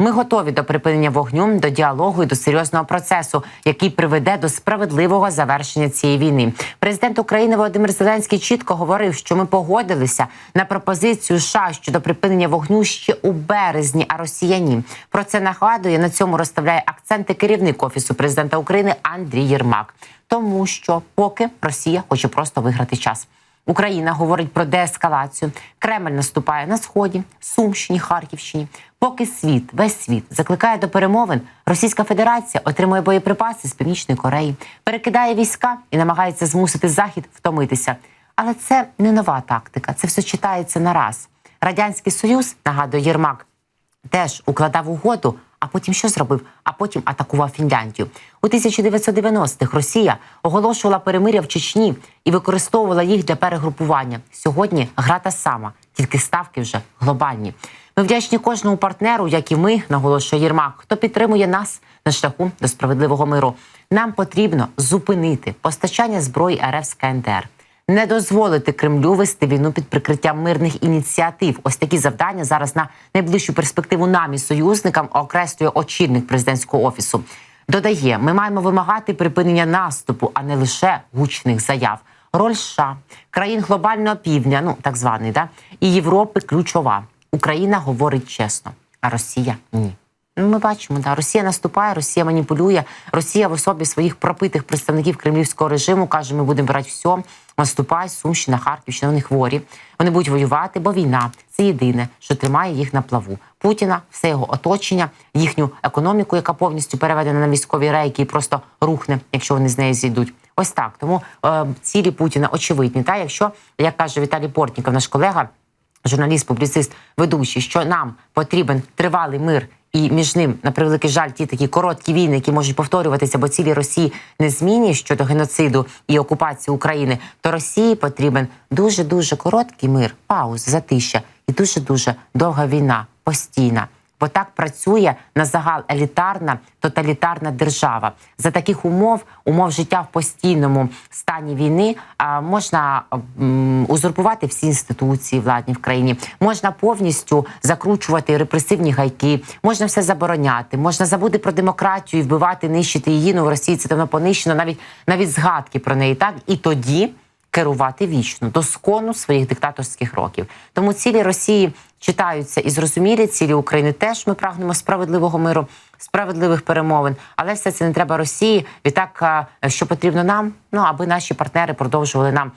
Ми готові до припинення вогню, до діалогу і до серйозного процесу, який приведе до справедливого завершення цієї війни. Президент України Володимир Зеленський чітко говорив, що ми погодилися на пропозицію США щодо припинення вогню ще у березні. А росіяні про це нагадує на цьому розставляє акценти керівник офісу президента України Андрій Єрмак, тому що поки Росія хоче просто виграти час. Україна говорить про деескалацію. Кремль наступає на сході, Сумщині, Харківщині. Поки світ, весь світ закликає до перемовин, Російська Федерація отримує боєприпаси з Північної Кореї, перекидає війська і намагається змусити Захід втомитися. Але це не нова тактика. Це все читається на раз. Радянський Союз нагадує Єрмак теж укладав угоду, а потім що зробив? А потім атакував Фінляндію. У 1990-х Росія оголошувала перемиря в Чечні і використовувала їх для перегрупування. Сьогодні гра та сама, тільки ставки вже глобальні. Ми вдячні кожному партнеру, як і ми, наголошує Єрмак, хто підтримує нас на шляху до справедливого миру. Нам потрібно зупинити постачання зброї РФ з КНДР не дозволити Кремлю вести війну під прикриттям мирних ініціатив. Ось такі завдання зараз на найближчу перспективу нам і союзникам окреслює очільник президентського офісу. Додає, ми маємо вимагати припинення наступу, а не лише гучних заяв. Роль США, країн глобального півдня, ну так званий, да і Європи ключова. Україна говорить чесно, а Росія ні. Ну, ми бачимо, да Росія наступає, Росія маніпулює. Росія в особі своїх пропитих представників кремлівського режиму каже: ми будемо брати все, наступай, Сумщина, Харківщина. Вони хворі. Вони будуть воювати, бо війна це єдине, що тримає їх на плаву. Путіна, все його оточення, їхню економіку, яка повністю переведена на військові рейки, і просто рухне, якщо вони з неї зійдуть. Ось так. Тому е, цілі Путіна очевидні. Та якщо як каже Віталій Портніков, наш колега, журналіст, публіцист, ведучий, що нам потрібен тривалий мир. І між ним, на превеликий жаль, ті такі короткі війни, які можуть повторюватися, бо цілі Росії не змінні щодо геноциду і окупації України, то Росії потрібен дуже дуже короткий мир, пауз, затища і дуже дуже довга війна, постійна. Бо так працює на загал елітарна тоталітарна держава. За таких умов, умов життя в постійному стані війни, можна узурпувати всі інституції владні в країні, можна повністю закручувати репресивні гайки, можна все забороняти, можна забути про демократію і вбивати, нищити її. Ну в Росії це давно понищено, навіть навіть згадки про неї. Так і тоді керувати вічно до скону своїх диктаторських років. Тому цілі Росії читаються і зрозумілі. Цілі України теж ми прагнемо справедливого миру, справедливих перемовин. Але все це не треба Росії. Відтак, е, що потрібно нам, ну аби наші партнери продовжували нам.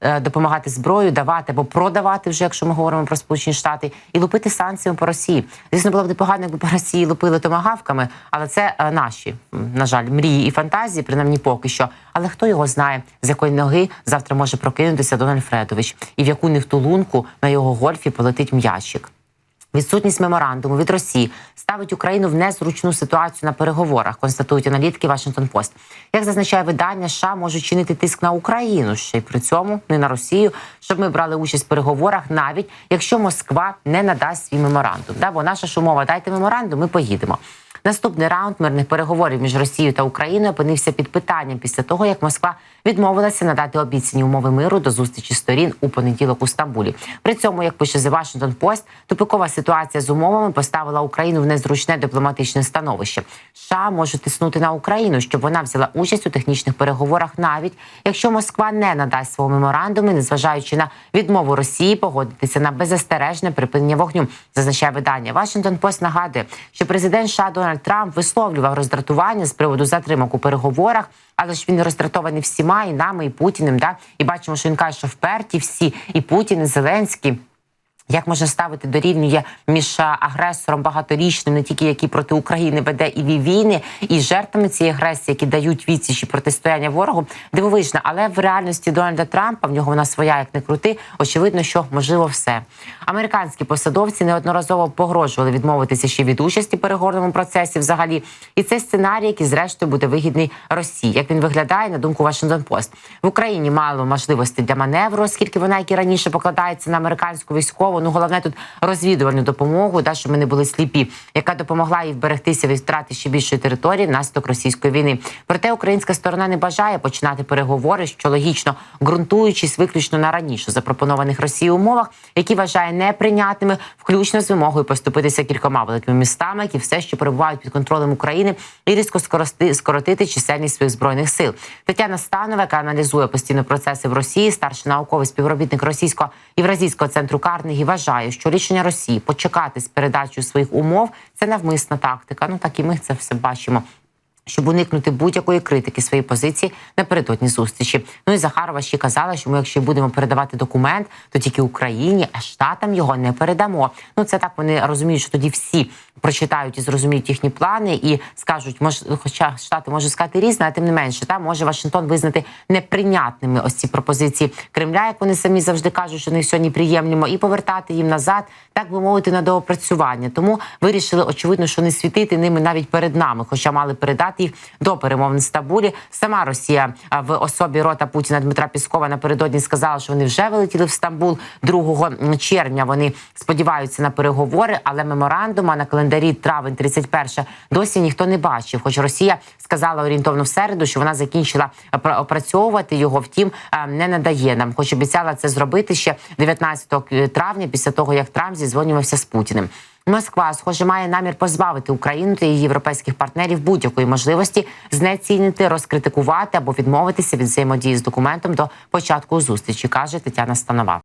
Е, Допомагати зброю, давати або продавати, вже якщо ми говоримо про Сполучені Штати, і лупити санкціями по Росії. Звісно, було б непогано, якби по Росії лупили томагавками, але це е, наші, на жаль, мрії і фантазії, принаймні поки що. Але хто його знає, з якої ноги завтра може прокинутися Дональд Фредович, і в яку невтулунку на його гольфі полетить м'ячик. Відсутність меморандуму від Росії ставить Україну в незручну ситуацію на переговорах, констатують аналітики Вашингтон Пост. Як зазначає видання, США можуть чинити тиск на Україну ще й при цьому не на Росію, щоб ми брали участь в переговорах, навіть якщо Москва не надасть свій меморандум. Да, бо наша шумова дайте меморандум, ми поїдемо. Наступний раунд мирних переговорів між Росією та Україною опинився під питанням після того, як Москва відмовилася надати обіцяні умови миру до зустрічі сторін у понеділок у Стамбулі. При цьому, як пише The Washington Post, тупикова ситуація з умовами поставила Україну в незручне дипломатичне становище. США можуть тиснути на Україну, щоб вона взяла участь у технічних переговорах, навіть якщо Москва не надасть свого меморандуму, незважаючи на відмову Росії погодитися на беззастережне припинення вогню, зазначає видання. Washington Post нагадує, що президент США Дональд Трамп висловлював роздратування з приводу затримок у переговорах. Але ж він роздратований всіма і нами, і Путіним. Да? І бачимо, що він каже, що вперті всі, і Путін, і Зеленський. Як можна ставити дорівнює між агресором багаторічним, не тільки який проти України веде і війни, і жертвами цієї агресії, які дають відсіч і протистояння ворогу, дивовижно. Але в реальності Дональда Трампа в нього вона своя, як не крути. Очевидно, що можливо все. Американські посадовці неодноразово погрожували відмовитися ще від участі в переговорному процесі. Взагалі, і це сценарій, який зрештою буде вигідний Росії. Як він виглядає на думку Вашингтон Пост в Україні мало можливостей для маневру, оскільки вона, як і раніше, покладається на американську військову Ну головне тут розвідувальну допомогу, да, щоб ми не були сліпі, яка допомогла їй вберегтися від втрати ще більшої території внаслідок російської війни. Проте українська сторона не бажає починати переговори, що логічно ґрунтуючись виключно на раніше запропонованих Росією умовах, які вважає неприйнятними, включно з вимогою поступитися кількома великими містами, які все ще перебувають під контролем України, і різко скорости- скоротити чисельність своїх збройних сил. Тетяна Станова, яка аналізує постійно процеси в Росії, старший науковий співробітник російського євразійського центру Карнегі, вважає, що рішення Росії почекати з передачею своїх умов це навмисна тактика. Ну так і ми це все бачимо щоб уникнути будь-якої критики своєї позиції напередодні зустрічі. Ну і Захарова ще казала, що ми, якщо будемо передавати документ, то тільки Україні, а штатам його не передамо. Ну це так вони розуміють, що тоді всі прочитають і зрозуміють їхні плани і скажуть, може, хоча штати можуть сказати різне, а тим не менше, та може Вашингтон визнати неприйнятними ось ці пропозиції Кремля, як вони самі завжди кажуть, що не сьогодні приємлемо, і повертати їм назад, так би мовити, на доопрацювання. Тому вирішили очевидно, що не світити ними навіть перед нами, хоча мали передати їх до перемовин в Стамбулі. Сама Росія в особі рота Путіна Дмитра Піскова напередодні сказала, що вони вже вилетіли в Стамбул 2 червня. Вони сподіваються на переговори, але меморандума на календарі травень 31 досі ніхто не бачив. Хоч Росія сказала орієнтовно в середу, що вона закінчила опра- опрацьовувати його. Втім, не надає нам, хоч обіцяла це зробити ще 19 травня, після того як Трамп зізвонювався з Путіним. Москва, схоже, має намір позбавити Україну та її європейських партнерів будь-якої можливості знецінити, розкритикувати або відмовитися від взаємодії з документом до початку зустрічі, каже Тетяна Станова.